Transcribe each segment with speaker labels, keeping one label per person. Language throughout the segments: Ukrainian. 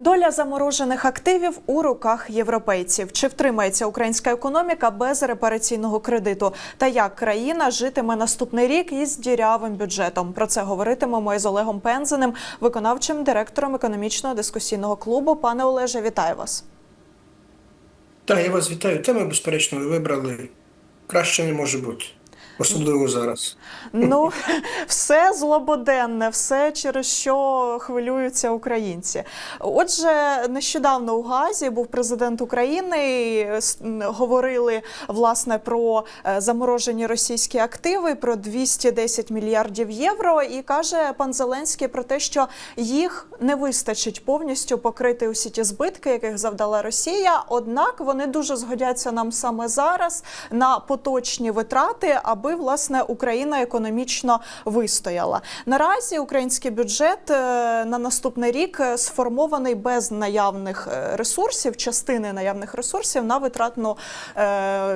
Speaker 1: Доля заморожених активів у руках європейців. Чи втримається українська економіка без репараційного кредиту? Та як країна житиме наступний рік із дірявим бюджетом? Про це говоритимемо із Олегом Пензеним, виконавчим директором економічного дискусійного клубу. Пане Олеже, вітаю вас.
Speaker 2: Так, я вас вітаю. Тему, безперечно, ви вибрали. Краще не може бути. Особливо зараз.
Speaker 1: Ну, все злободенне, все через що хвилюються українці. Отже, нещодавно у Газі був президент України. і, Говорили власне про е, заморожені російські активи, про 210 мільярдів євро. І каже пан Зеленський про те, що їх не вистачить повністю покрити усі ті збитки, яких завдала Росія. Однак вони дуже згодяться нам саме зараз на поточні витрати, аби власне Україна економічно вистояла. Наразі український бюджет е, на наступний рік е, сформований без наявних е, ресурсів, частини наявних ресурсів на витратну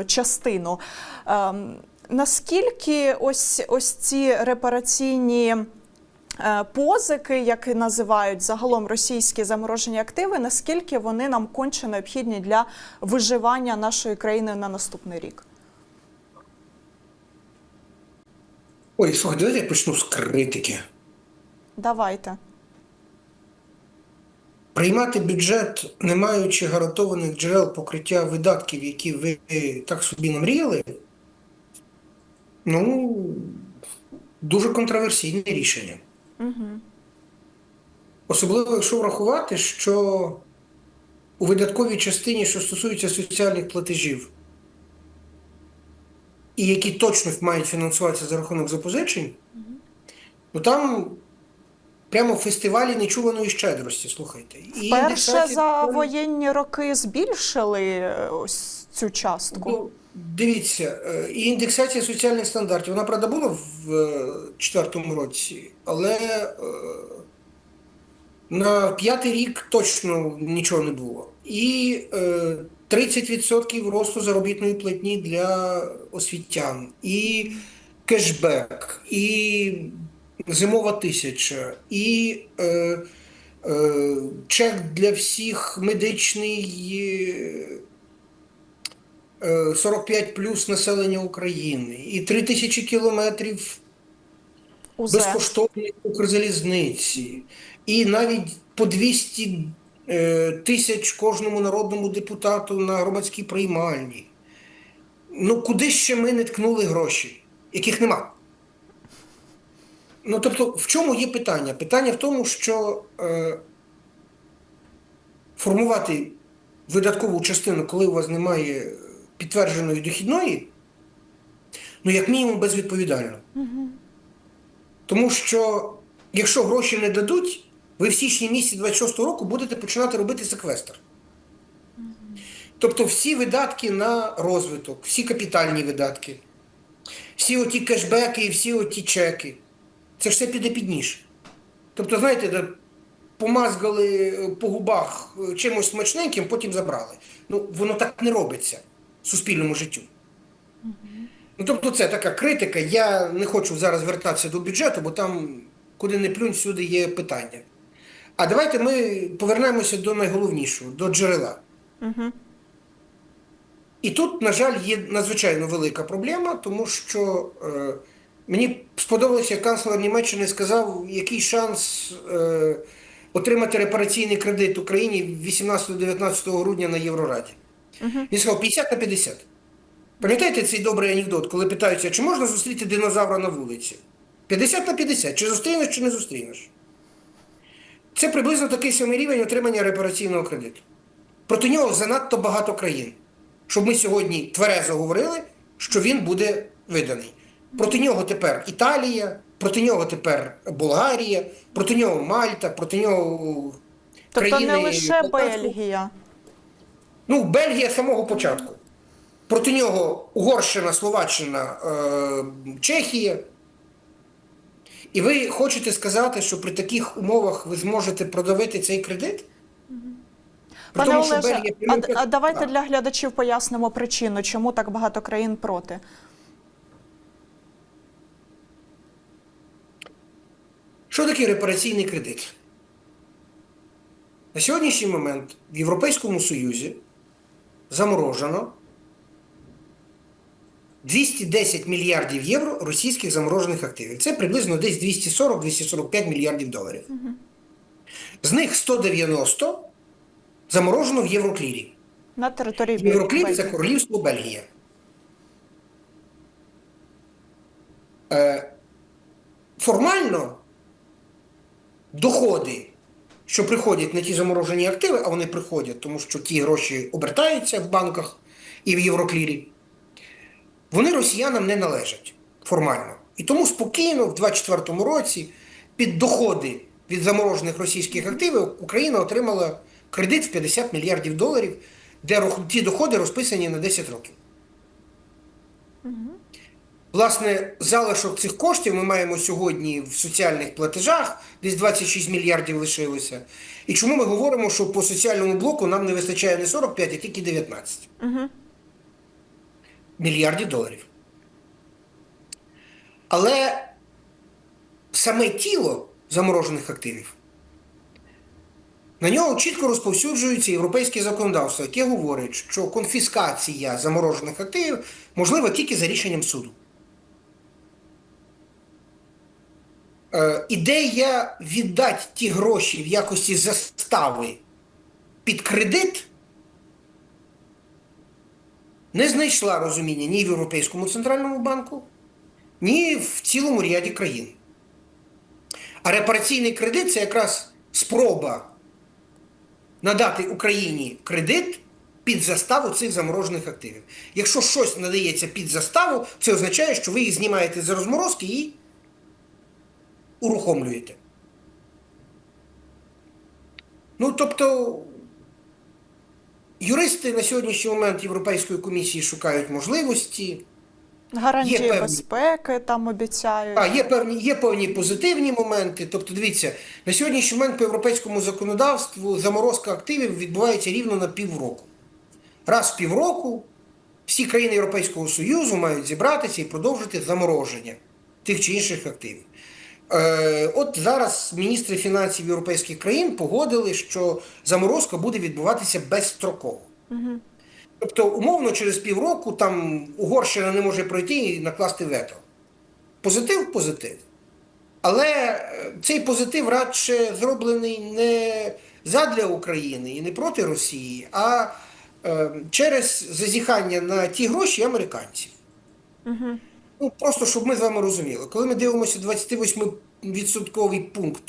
Speaker 1: частину. Ем, Наскільки ось ось ці репараційні позики, як називають загалом російські заморожені активи, наскільки вони нам конче необхідні для виживання нашої країни на наступний рік?
Speaker 2: Ой, слухай, давайте я почну з критики.
Speaker 1: Давайте.
Speaker 2: Приймати бюджет, не маючи гарантованих джерел покриття видатків, які ви так собі намріяли, ну, дуже контроверсійне рішення.
Speaker 1: Угу.
Speaker 2: Особливо, якщо врахувати, що у видатковій частині, що стосується соціальних платежів, і які точно мають фінансуватися за рахунок запозичень, ну там прямо фестивалі нечуваної щедрості, слухайте. І
Speaker 1: Перше за воєнні роки збільшили е, ось цю частку.
Speaker 2: Ну, дивіться, е, і індексація соціальних стандартів, вона, правда, була в е, четвертому році, але е, на п'ятий рік точно нічого не було. І е, 30% росту заробітної платні для освітян, і кешбек, і зимова тисяча, і е, е, чек для всіх медичний. е, е, 45 плюс населення України і 3 тисячі кілометрів безкоштовної Укрзалізниці, і навіть по 200 е, тисяч кожному народному депутату на громадській приймальні. Ну, куди ще ми не ткнули гроші, яких нема? Ну, тобто, в чому є питання? Питання в тому, що е, формувати видаткову частину, коли у вас немає підтвердженої дохідної, ну, як мінімум, безвідповідально. Тому що якщо гроші не дадуть, ви в січні місяці 26-го року будете починати робити секвестр. Тобто всі видатки на розвиток, всі капітальні видатки, всі оті кешбеки і всі оті чеки, це все піде під ніж. Тобто, знаєте, помазгали е, по губах е, чимось смачненьким, потім забрали. Ну, воно так не робиться в суспільному життю. Ну, тобто, це така критика. Я не хочу зараз вертатися до бюджету, бо там, куди не плюнь, всюди є питання. А давайте ми повернемося до найголовнішого, до джерела.
Speaker 1: Угу.
Speaker 2: І тут, на жаль, є надзвичайно велика проблема, тому що е, мені сподобалося, як канцлер Німеччини сказав, який шанс е, отримати репараційний кредит Україні 18-19 грудня на Єврораді. Він сказав 50 на 50. Пам'ятаєте цей добрий анекдот, коли питаються, чи можна зустріти динозавра на вулиці? 50 на 50. Чи зустрінеш, чи не зустрінеш? Це приблизно такий самий рівень отримання репараційного кредиту. Проти нього занадто багато країн. Щоб ми сьогодні тверезо говорили, що він буде виданий. Проти нього тепер Італія, проти нього тепер Болгарія, проти нього Мальта, проти нього
Speaker 1: Тобто
Speaker 2: країни
Speaker 1: не лише Бельгія.
Speaker 2: Ну, Бельгія з самого початку. Проти нього Угорщина, Словаччина, е, Чехія. І ви хочете сказати, що при таких умовах ви зможете продавити цей кредит? При
Speaker 1: Пане
Speaker 2: тому, що
Speaker 1: Олеже,
Speaker 2: Бельгія
Speaker 1: а, а давайте для глядачів пояснимо причину, чому так багато країн проти.
Speaker 2: Що таке репараційний кредит? На сьогоднішній момент в Європейському Союзі заморожено 210 мільярдів євро російських заморожених активів. Це приблизно десь 240-245 мільярдів доларів. З них 190 заморожено в Євроклірі.
Speaker 1: На території
Speaker 2: Євроклір це королівство Бельгія. Е, формально доходи, що приходять на ті заморожені активи, а вони приходять, тому що ті гроші обертаються в банках і в Євроклірі, вони росіянам не належать формально. І тому спокійно в 2024 році під доходи від заморожених російських активів Україна отримала кредит в 50 мільярдів доларів, де ті доходи розписані на 10 років. Власне, залишок цих коштів ми маємо сьогодні в соціальних платежах, десь 26 мільярдів лишилося. І чому ми говоримо, що по соціальному блоку нам не вистачає не 45, а тільки 19 мільярдів доларів. Але саме тіло заморожених активів на нього чітко розповсюджується європейське законодавство, яке говорить, що конфіскація заморожених активів можлива тільки за рішенням суду. Е, ідея віддати ті гроші в якості застави під кредит не знайшла розуміння ні в Європейському центральному банку, ні в цілому ряді країн. А репараційний кредит це якраз спроба надати Україні кредит під заставу цих заморожених активів. Якщо щось надається під заставу, це означає, що ви їх знімаєте з розморозки і урухомлюєте. Ну, тобто, юристи на сьогоднішній момент Європейської комісії шукають можливості.
Speaker 1: Гарантії
Speaker 2: Є певні-
Speaker 1: безпеки там обіцяють.
Speaker 2: А, є певні, є певні позитивні моменти. Тобто, дивіться, на сьогоднішній момент по європейському законодавству заморозка активів відбувається рівно на півроку. Раз в півроку всі країни Європейського Союзу мають зібратися і продовжити замороження тих чи інших активів. Е, от зараз міністри фінансів європейських країн погодили, що заморозка буде відбуватися безстроково. Тобто, умовно, через півроку там Угорщина не може пройти і накласти вето. Позитив позитив. Але е, цей позитив радше зроблений не задля України і не проти Росії, а е, через зазіхання на ті гроші американців. Ну, просто щоб ми з вами розуміли, коли ми дивимося 28% пункт,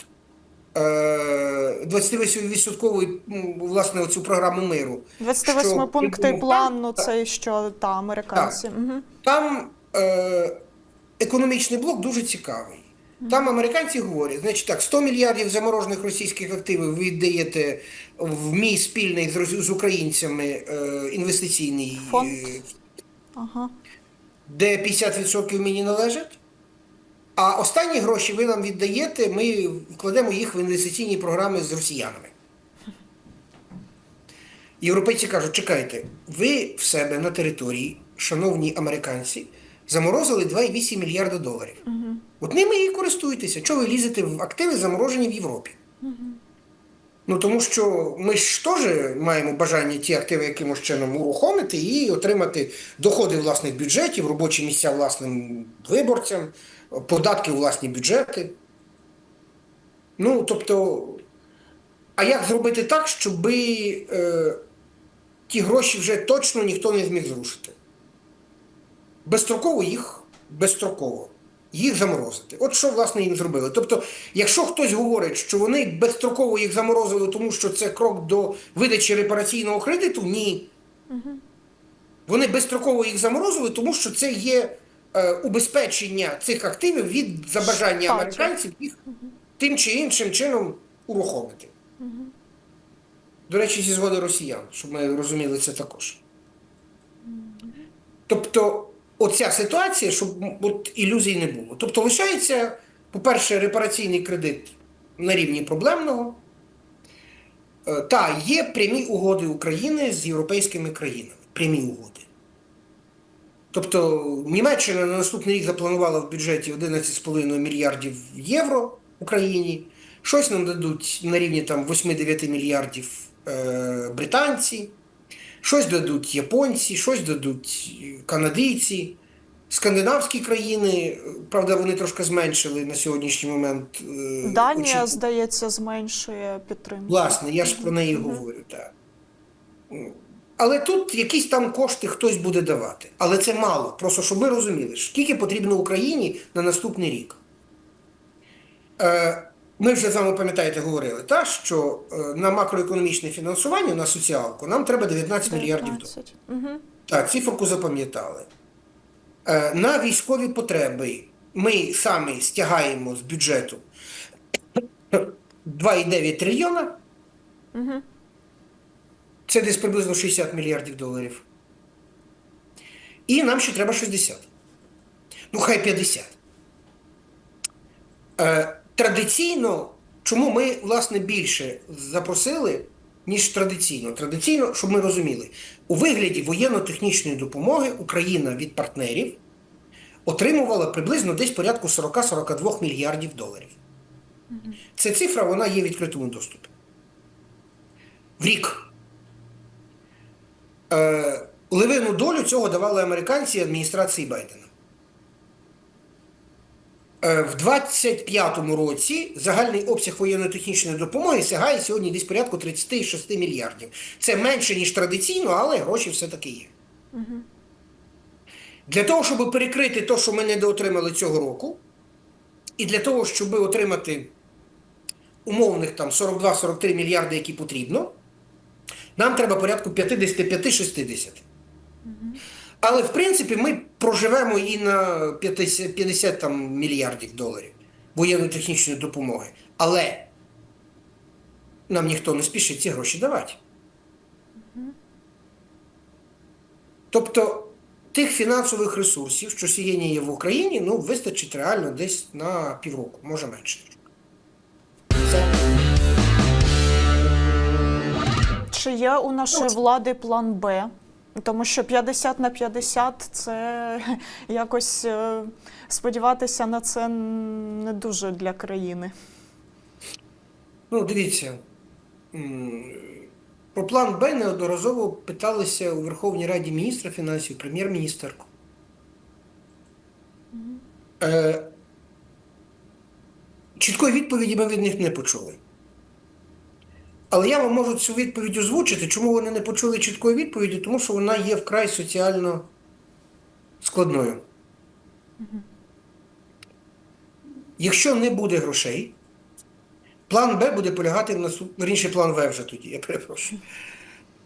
Speaker 2: е, 28% власне оцю програму миру.
Speaker 1: 28
Speaker 2: що
Speaker 1: пункти плану,
Speaker 2: Трамп,
Speaker 1: це що та американці. Мгм.
Speaker 2: Там е, економічний блок дуже цікавий. Там американці говорять, значить так, 100 мільярдів заморожених російських активів ви віддаєте в мій спільний з, з українцями е, інвестиційний
Speaker 1: Фонд.
Speaker 2: е,
Speaker 1: Ага.
Speaker 2: Де 50% мені належать. А останні гроші ви нам віддаєте, ми вкладемо їх в інвестиційні програми з росіянами. Європейці кажуть, чекайте, ви в себе на території, шановні американці, заморозили 2,8 мільярда доларів. От ними і користуйтеся. Чого ви лізете в активи, заморожені в Європі? Ну тому що ми ж теж маємо бажання ті активи якимось чином урухомити і отримати доходи власних бюджетів, робочі місця власним виборцям, податки власні бюджети. Ну, тобто, а як зробити так, щоб е, ті гроші вже точно ніхто не зміг зрушити? Безстроково їх безстроково. Їх заморозити. От що, власне, їм зробили. Тобто, якщо хтось говорить, що вони безстроково їх заморозили, тому що це крок до видачі репараційного кредиту, ні. Вони безстроково їх заморозили, тому що це є е, убезпечення цих активів від забажання американців їх тим чи іншим чином урухомити. До речі, зі згоди росіян, щоб ми розуміли це також. Тобто, оця ситуація, щоб от ілюзій не було. Тобто, лишається, по-перше, репараційний кредит на рівні проблемного. Е, Та є прямі угоди України з європейськими країнами. Прямі угоди. Тобто Німеччина на наступний рік запланувала в бюджеті 11,5 мільярдів євро Україні. щось нам дадуть на рівні там 8-9 мільярдів е, британці, щось дадуть японці, щось дадуть канадійці. Скандинавські країни, е, правда, вони трошки зменшили на сьогоднішній момент. е,
Speaker 1: Данія,
Speaker 2: очі-
Speaker 1: здається, зменшує підтримку.
Speaker 2: Власне, я ж про неї говорю, так. Але тут якісь там кошти хтось буде давати. Але це мало. Просто щоб ви розуміли, скільки потрібно Україні на наступний рік. Е, Ми вже з вами пам'ятаєте, говорили, та, що е, на макроекономічне фінансування, на соціалку, нам треба 19 мільярдів доларів.
Speaker 1: Угу.
Speaker 2: Так, циферку запам'ятали. Е, На військові потреби ми самі стягаємо з бюджету 2,9 трильйона.
Speaker 1: Угу.
Speaker 2: Це десь приблизно 60 мільярдів доларів. І нам ще треба 60. Ну, хай 50. Традиційно, чому ми, власне, більше запросили, ніж традиційно? Традиційно, щоб ми розуміли, у вигляді воєнно-технічної допомоги Україна від партнерів отримувала приблизно десь порядку 40-42 мільярдів доларів. Ця цифра вона є в відкритому доступі. В рік. Е, Левину долю цього давали американці адміністрації Байдена. Е, В 25-му році загальний обсяг воєнно-технічної допомоги сягає сьогодні десь порядку 36 мільярдів. Це менше, ніж традиційно, але гроші все-таки є. Для того, щоб перекрити те, що ми недоотримали цього року, і для того, щоб отримати умовних там 42-43 мільярди, які потрібно, нам треба порядку 55-60. Але в принципі ми проживемо і на 50, 50 там, мільярдів доларів воєнно-технічної допомоги. Але нам ніхто не спішить ці гроші давати. Тобто тих фінансових ресурсів, що сьогодні є в Україні, ну, вистачить реально десь на півроку, може менше.
Speaker 1: Чи є у нашої
Speaker 2: Ну,
Speaker 1: влади план Б? Тому що 50 на 50 це якось е, сподіватися на це не дуже для країни.
Speaker 2: Ну, дивіться, про план Б неодноразово питалися у Верховній Раді міністра фінансів, прем'єр-міністерку. Е, чіткої відповіді ми від них не почули. Але я вам можу цю відповідь озвучити. Чому вони не почули чіткої відповіді? Тому що вона є вкрай соціально складною. Якщо не буде грошей, План Б буде полягати в наступ... Верніше, план В вже тоді, я перепрошую.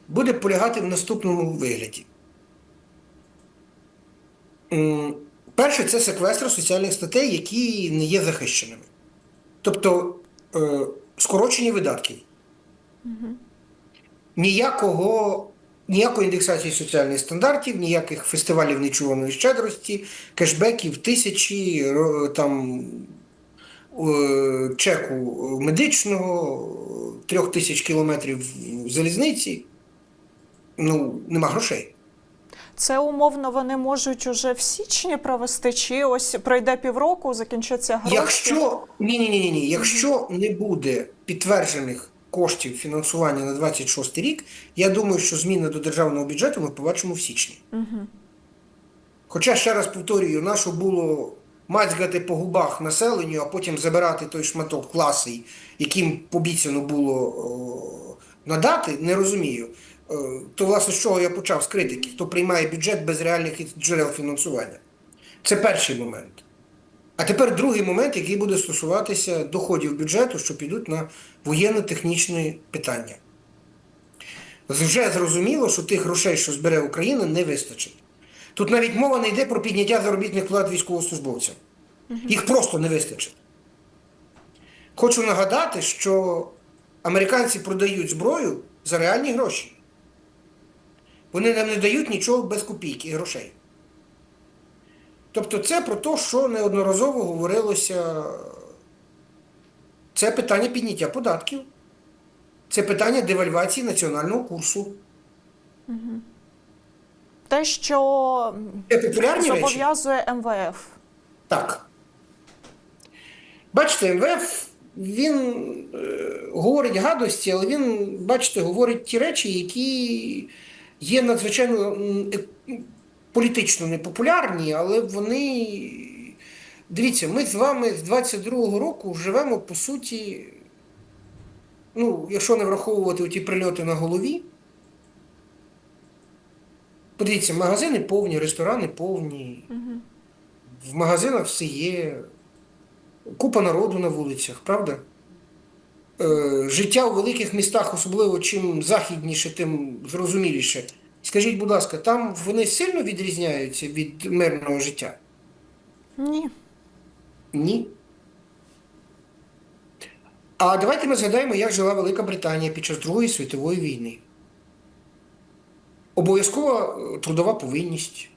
Speaker 2: Буде полягати в наступному вигляді. Перше, це секвестр соціальних статей, які не є захищеними. Тобто е, скорочені видатки. Ніякого, ніякої індексації соціальних стандартів, ніяких фестивалів нечуваної щедрості, кешбеків, тисячі, там е, чеку медичного, трьох тисяч кілометрів залізниці. Ну, нема грошей.
Speaker 1: Це умовно вони можуть уже в січні провести, чи ось пройде півроку, закінчаться гроші.
Speaker 2: Якщо ні, ні, ні, ні, якщо не буде підтверджених коштів фінансування на 26 рік, я думаю, що зміни до державного бюджету ми побачимо в січні.
Speaker 1: Угу.
Speaker 2: Хоча ще раз повторюю, нащо було мацьгати по губах населенню, а потім забирати той шматок класий, яким обіцяно було о, надати, не розумію. Е, То, власне, з чого я почав з критики, хто приймає бюджет без реальних джерел фінансування. Це перший момент. А тепер другий момент, який буде стосуватися доходів бюджету, що підуть на воєнно-технічні питання. Вже зрозуміло, що тих грошей, що збере Україна, не вистачить. Тут навіть мова не йде про підняття заробітних плат військовослужбовцям. Їх просто не вистачить. Хочу нагадати, що американці продають зброю за реальні гроші. Вони нам не дають нічого без копійки грошей. Тобто це про те, що неодноразово говорилося. Це питання підняття податків. Це питання девальвації національного курсу.
Speaker 1: Те, що зобов'язує МВФ.
Speaker 2: Так. Бачите, МВФ він е, говорить гадості, але він, бачите, говорить ті речі, які є надзвичайно е, політично непопулярні, але вони. Дивіться, ми з вами з 22-го року живемо по суті, ну, якщо не враховувати ті прильоти на голові. Подивіться, магазини повні, ресторани повні, в магазинах все є, купа народу на вулицях, правда? Е, життя у великих містах, особливо чим західніше, тим зрозуміліше. Скажіть, будь ласка, там вони сильно відрізняються від мирного життя?
Speaker 1: Ні.
Speaker 2: Ні. А давайте ми згадаємо, як жила Велика Британія під час Другої світової війни. Обов'язкова е, трудова повинність,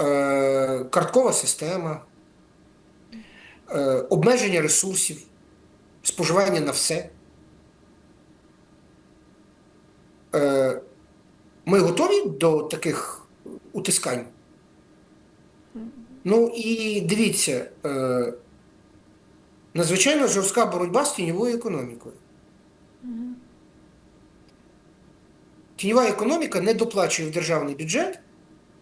Speaker 2: е, карткова система, е, обмеження ресурсів, споживання на все. Е, ми готові до таких утискань? Ну і дивіться, е, надзвичайно жорстка боротьба з тіньовою економікою. Тіньова економіка не доплачує в державний бюджет,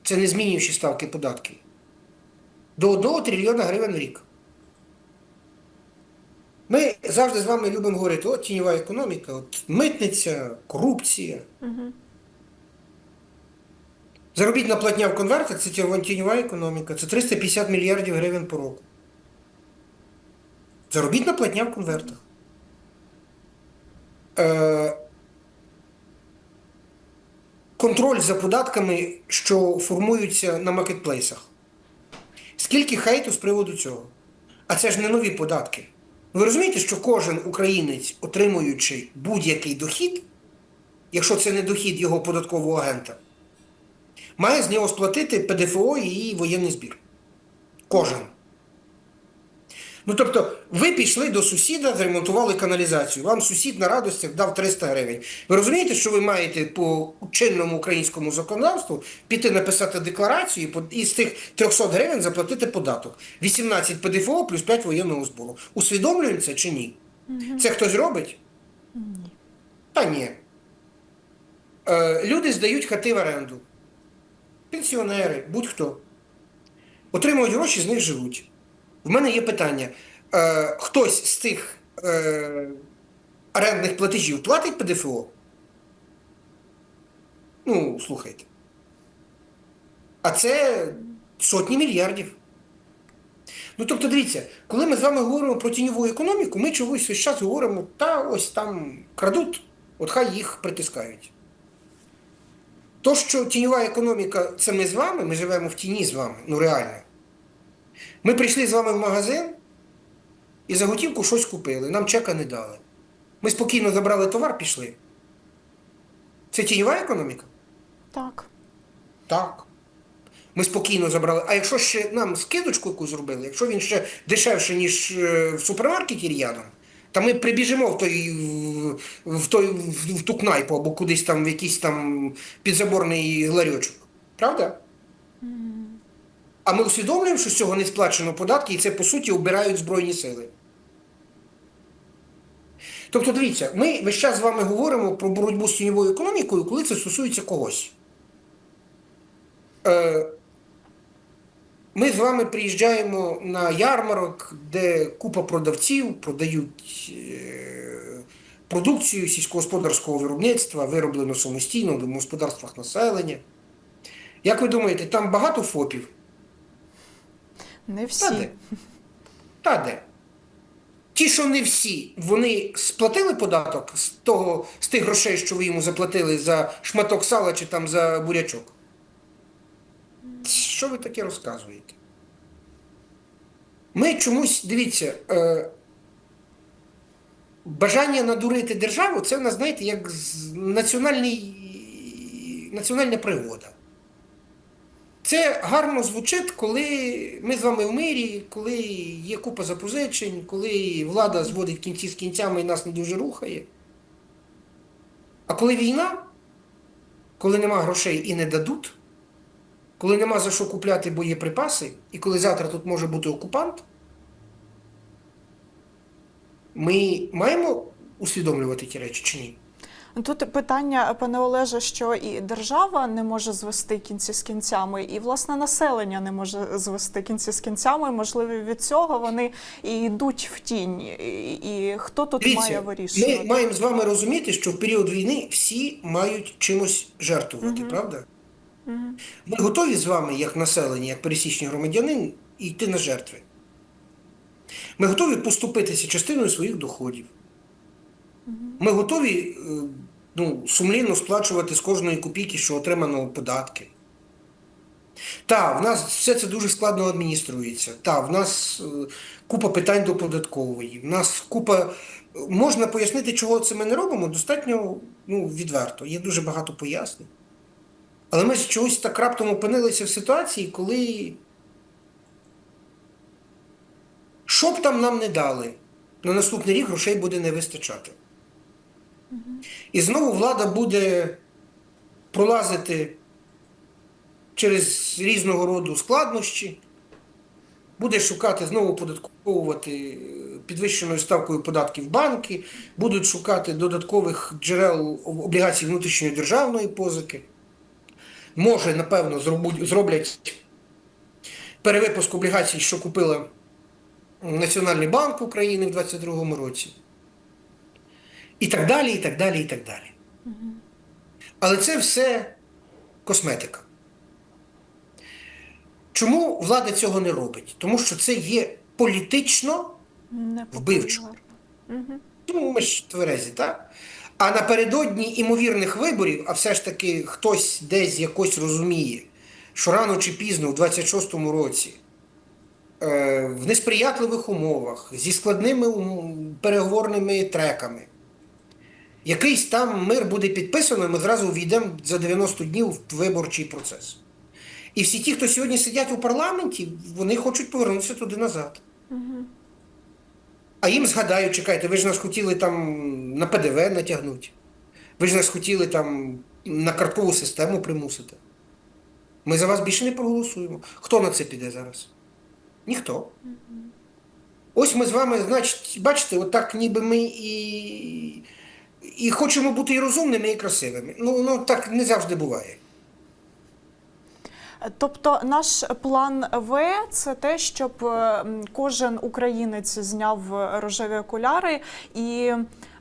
Speaker 2: це не змінюючи ставки податків, до 1 трильйона гривень в рік. Ми завжди з вами любимо говорити, от тіньова економіка, от митниця, корупція. Заробітна платня в конвертах це тіньова економіка, це 350 мільярдів гривень по року. Заробітна платня в конвертах. Е, контроль за податками, що формуються на маркетплейсах. Скільки хейту з приводу цього? А це ж не нові податки. Ви розумієте, що кожен українець, отримуючи будь-який дохід, якщо це не дохід його податкового агента, має з нього сплатити ПДФО і воєнний збір. Кожен. Ну тобто, ви пішли до сусіда, зремонтували каналізацію. Вам сусід на радостях дав 300 гривень. Ви розумієте, що ви маєте по чинному українському законодавству піти написати декларацію і з тих 300 гривень заплатити податок. 18 ПДФО плюс 5 воєнного збору. Усвідомлюємо це чи ні? Це хтось робить? Ні. Та ні. Е, люди здають хати в оренду. Пенсіонери, будь-хто. Отримують гроші, з них живуть. В мене є питання. Е, хтось з тих е, орендних платежів платить ПДФО? Ну, слухайте. А це сотні мільярдів. Ну, тобто, дивіться, коли ми з вами говоримо про тіньову економіку, ми чогось весь час говоримо, та ось там крадуть, от хай їх притискають. То, що тіньова економіка це ми з вами, ми живемо в тіні з вами, ну реально. Ми прийшли з вами в магазин і за готівку щось купили, нам чека не дали. Ми спокійно забрали товар, пішли. Це тіньова економіка?
Speaker 1: Так.
Speaker 2: Так. Ми спокійно забрали. А якщо ще нам скидочку якусь зробили, якщо він ще дешевше, ніж е, в супермаркеті рядом, то ми прибіжимо в той, в, той, в, в ту кнайпу або кудись там в якийсь там підзаборний ларьочок. Правда? А ми усвідомлюємо, що з цього не сплачено податки, і це, по суті, обирають Збройні сили. Тобто, дивіться, ми весь час з вами говоримо про боротьбу з тіньовою економікою, коли це стосується когось. Е, Ми з вами приїжджаємо на ярмарок, де купа продавців продають е, продукцію сільськогосподарського виробництва, вироблено самостійно в домогосподарствах населення. Як ви думаєте, там багато ФОПів?
Speaker 1: Не
Speaker 2: Та де? Та де? Ті, що не всі, вони сплатили податок з, того, з тих грошей, що ви йому заплатили за шматок сала чи там за бурячок. Що ви таке розказуєте? Ми чомусь, дивіться, е, бажання надурити державу це в нас, знаєте, як національний, національна пригода. Це гарно звучить, коли ми з вами в мирі, коли є купа запозичень, коли влада зводить кінці з кінцями і нас не дуже рухає. А коли війна, коли нема грошей і не дадуть, коли нема за що купляти боєприпаси, і коли завтра тут може бути окупант, Ми маємо усвідомлювати ті речі чи ні?
Speaker 1: Тут питання, пане Олеже, що і держава не може звести кінці з кінцями, і власне населення не може звести кінці з кінцями. Можливо, від цього вони і йдуть в тінь. І, і хто тут має
Speaker 2: Дивіться,
Speaker 1: вирішувати?
Speaker 2: ми маємо з вами розуміти, що в період війни всі мають чимось жертвувати, правда? Ми готові з вами, як населення, як пересічні громадянин, йти на жертви. Ми готові поступитися частиною своїх доходів. Ми готові е, ну, сумлінно сплачувати з кожної копійки, що отримано податки. Так, в нас все це дуже складно адмініструється. Так, в нас е, купа питань до податкової. В нас купа. Можна пояснити, чого це ми не робимо, достатньо ну, відверто. Є дуже багато пояснень. Але ми чогось так раптом опинилися в ситуації, коли. Що б там нам не дали, на наступний рік грошей буде не вистачати. І знову влада буде пролазити через різного роду складнощі, буде шукати знову оподатковувати підвищеною ставкою податків банки, будуть шукати додаткових джерел облігацій внутрішньої державної позики. Може, напевно, зроблять перевипуск облігацій, що купила Національний банк України в 2022 році. І так далі, і так далі, і так далі. Але це все косметика. Чому влада цього не робить? Тому що це є політично, вбивчо. ну ми ж тверезі, так? А напередодні імовірних виборів, а все ж таки хтось десь якось розуміє, що рано чи пізно, в 26-му році, е, в несприятливих умовах, зі складними переговорними треками, якийсь там мир буде підписано, і ми зразу війдемо за 90 днів в виборчий процес. І всі ті, хто сьогодні сидять у парламенті, вони хочуть повернутися туди назад. А їм згадають, чекайте, ви ж нас хотіли там на ПДВ натягнути. Ви ж нас хотіли там на карткову систему примусити. Ми за вас більше не проголосуємо. Хто на це піде зараз? Ніхто. Ось ми з вами, значить, бачите, отак ніби ми і, і хочемо бути і розумними, і красивими. Ну, ну так не завжди буває.
Speaker 1: Тобто, наш план В це те, щоб е, кожен українець зняв е, рожеві окуляри і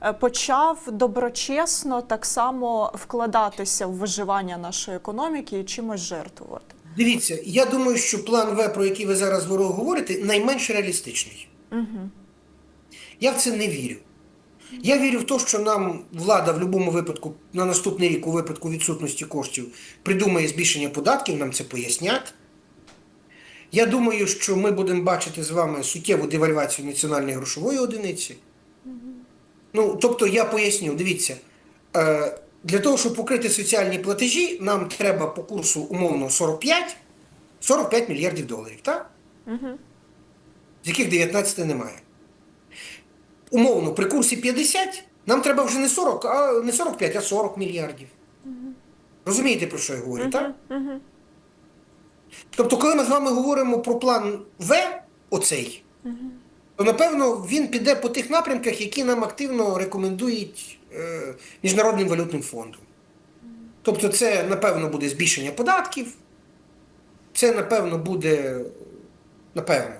Speaker 1: е, почав доброчесно так само вкладатися в виживання нашої економіки і чимось жертвувати.
Speaker 2: Дивіться, я думаю, що план В, про який ви зараз говорите, найменш реалістичний.
Speaker 1: Угу.
Speaker 2: Я в це не вірю. Я вірю в те, що нам влада в будь-якому випадку на наступний рік, у випадку відсутності коштів, придумає збільшення податків, нам це пояснять. Я думаю, що ми будемо бачити з вами суттєву девальвацію національної грошової одиниці. Ну, тобто, я поясню, дивіться, е, для того, щоб покрити соціальні платежі, нам треба по курсу умовно 45, 45 мільярдів доларів, так?
Speaker 1: Угу.
Speaker 2: з яких 19 немає. Умовно, при курсі 50 нам треба вже не 40, а не 45, а 40 мільярдів. Розумієте, про що я говорю, так?
Speaker 1: Угу.
Speaker 2: Тобто, коли ми з вами говоримо про план В, оцей, то напевно він піде по тих напрямках, які нам активно рекомендують е, Міжнародним валютним фондом. Тобто, це, напевно, буде збільшення податків, це, напевно, буде, напевно,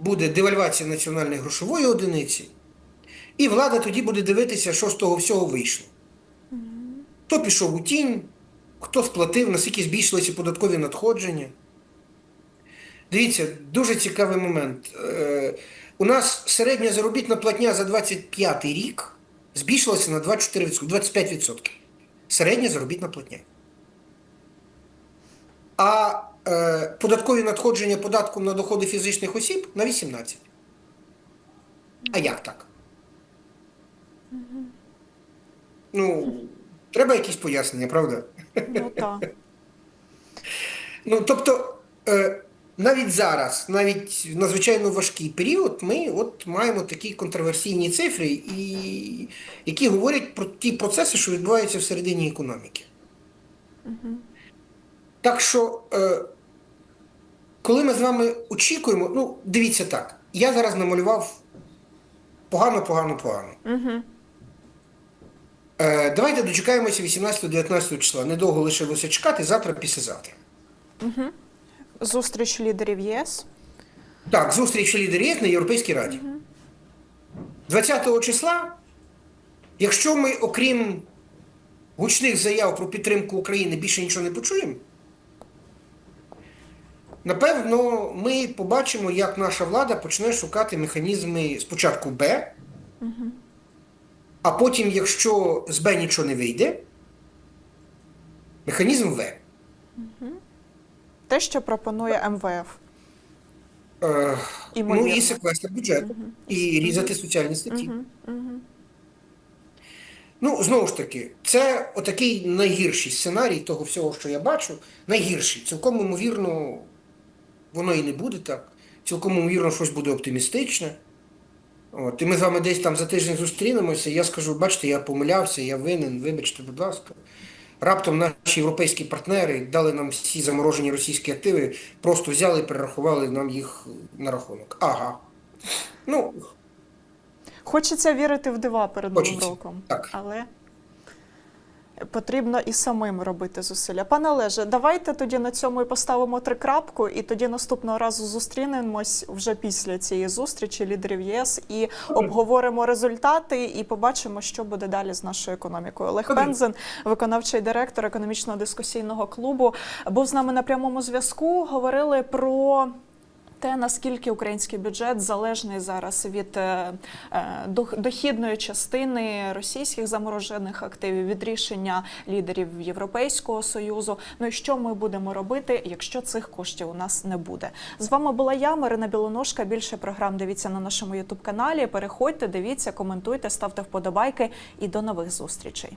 Speaker 2: буде девальвація національної грошової одиниці, і влада тоді буде дивитися, що з того всього вийшло. Хто пішов у тінь, хто сплатив, наскільки збільшилися податкові надходження. Дивіться, дуже цікавий момент. Е, у нас середня заробітна платня за 25 рік збільшилася на 24%, 25%. Середня заробітна платня. А е, податкові надходження податком на доходи фізичних осіб на 18%. А як так? Ну, треба якісь пояснення, правда?
Speaker 1: Ну так.
Speaker 2: Ну, тобто, е, навіть зараз, навіть в надзвичайно важкий період, ми от маємо такі контроверсійні цифри, і, які говорять про ті процеси, що відбуваються всередині економіки. Так що, е, коли ми з вами очікуємо, ну, дивіться так, я зараз намалював погано, погано, погано.
Speaker 1: Угу.
Speaker 2: Е, давайте дочекаємося 18-19 числа. Недовго лишилося чекати, завтра, післязавтра.
Speaker 1: Зустріч лідерів ЄС.
Speaker 2: Так, зустріч лідерів ЄС на Європейській Раді. 20 числа, якщо ми, окрім гучних заяв про підтримку України, більше нічого не почуємо, напевно, ми побачимо, як наша влада почне шукати механізми спочатку Б, а потім, якщо з Б нічого не вийде, механізм В.
Speaker 1: Те, що пропонує МВФ.
Speaker 2: Е, ну і секвестр бюджету, і різати соціальні статті. Ну, знову ж таки, це отакий найгірший сценарій того всього, що я бачу. Найгірший. Цілком ймовірно, воно і не буде так. Цілком ймовірно, щось буде оптимістичне. От, і ми з вами десь там за тиждень зустрінемося, і я скажу, бачите, я помилявся, я винен, вибачте, будь ласка. Раптом наші європейські партнери дали нам всі заморожені російські активи, просто взяли і перерахували нам їх на рахунок. Ага. Ну,
Speaker 1: Хочеться вірити в дива перед Новим
Speaker 2: Хочеться,
Speaker 1: роком,
Speaker 2: так.
Speaker 1: але потрібно і самим робити зусилля. Пане Олеже, давайте тоді на цьому і поставимо трикрапку, і тоді наступного разу зустрінемось вже після цієї зустрічі лідерів ЄС і обговоримо результати і побачимо, що буде далі з нашою економікою. Олег
Speaker 2: Добре.
Speaker 1: Пензен, виконавчий директор економічного дискусійного клубу, був з нами на прямому зв'язку. Говорили про. Те, наскільки український бюджет залежний зараз від е, е, дох- дохідної частини російських заморожених активів, від рішення лідерів Європейського союзу. Ну і що ми будемо робити, якщо цих коштів у нас не буде? З вами була я, Марина Білоножка. Більше програм дивіться на нашому ютуб каналі. Переходьте, дивіться, коментуйте, ставте вподобайки і до нових зустрічей.